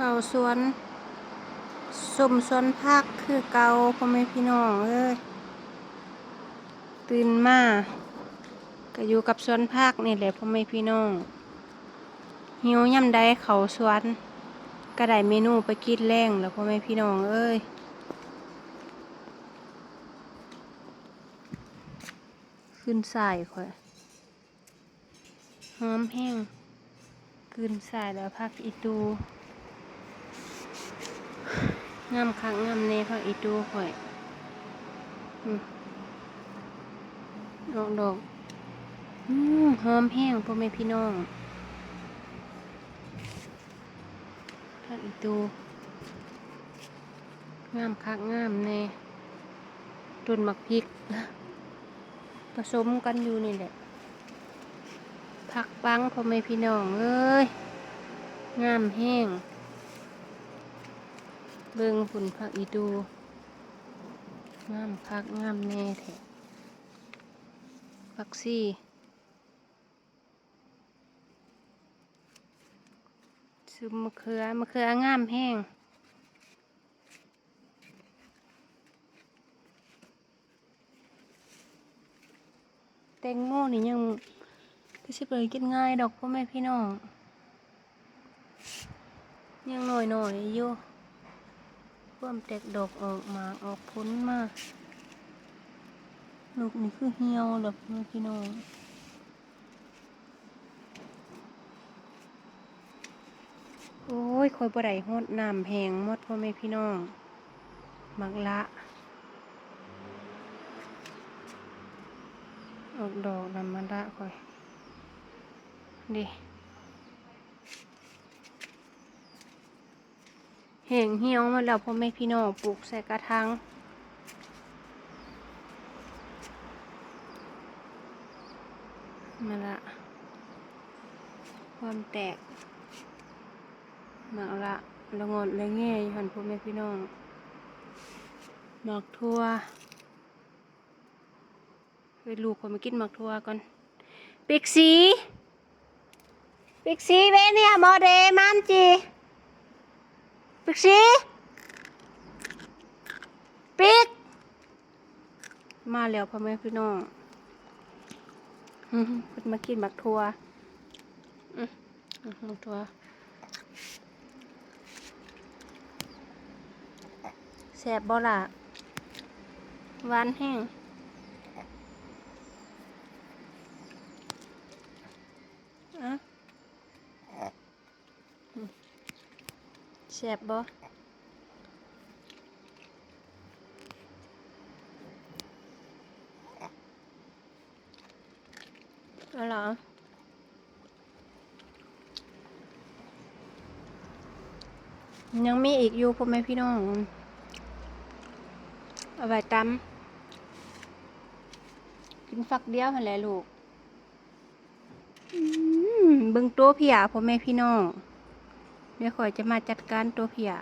เข้าสวนสมสวนพักคือเกาพ่อแม่พี่น้องเอ้ยตื่นมาก็อยู่กับสวนพักนี่แหละพ่อแม่พี่น้องหิวย่ำใดเขาสวนก็ได้เมนูไปกินแรงแล้วพ่อแม่พี่น้องเอ้ยขึ้นสายค่อยหอมแห้งขึ้นสายแล้วพักอีตู งามคักงามเน่พักอีตูข่อยดอกดอกหอมแห้งพ่อแม่พี่น้องพักอีตูงามคักงามเนต้นหมักพริกผสมกันอยู่นี่แหละผักปังพ่อแม่พี่น้องเอ้ยงามแห้ง เบิ่งฝุ่นผักอีดูงามคักงามแน่แท้ผักซี่ซุมมะเขือมะเขืองามแห้งแตงโมนี่ยังก็สิเปิดกินง่ายดอกพ่อแม่พี่น้องยังหน่อยหน่อยอยู่ เพิ่มแตกดอกออกมาออกพ้นมาลูกนี่คือเหี่ยวดอกนี่พี่น้องโอ้ยคอยบ่ได้ฮดน้ำแหงหมดพ่อแม่พี่น้องมักละออกดอกนำมันละคอยดิ แหงเหี่ยวมาแล้วพ่อแม่พี่น้องปลูกใส่กระถางมาละความแตกมาละละงอนละแง่อยู่หันพ่อแม่พี่น้องหมากทั่วไปลูกคนมากินหมากทั่วก่อนปิกซีปิกซีเวเนี่ยมอเดมันจี ปิกซีปิก มาแล้วพ่อแม่พี่น้องเพิ่มากินหมักทัวอืมอืมหมักทัวแซ่บบ่ล่ะหวานแห้งอะอืม แซ่บบ่เอาเหรอยังมีอีกอยู่พ่อแม่พี่น้อง เอาไว้ตำกินฝักเดียวหันแหละลูกเบิ่งตัวพียพ่อแม่พี่น้อง เดี๋ยวข่อยจะมาจัดการตัวเพีย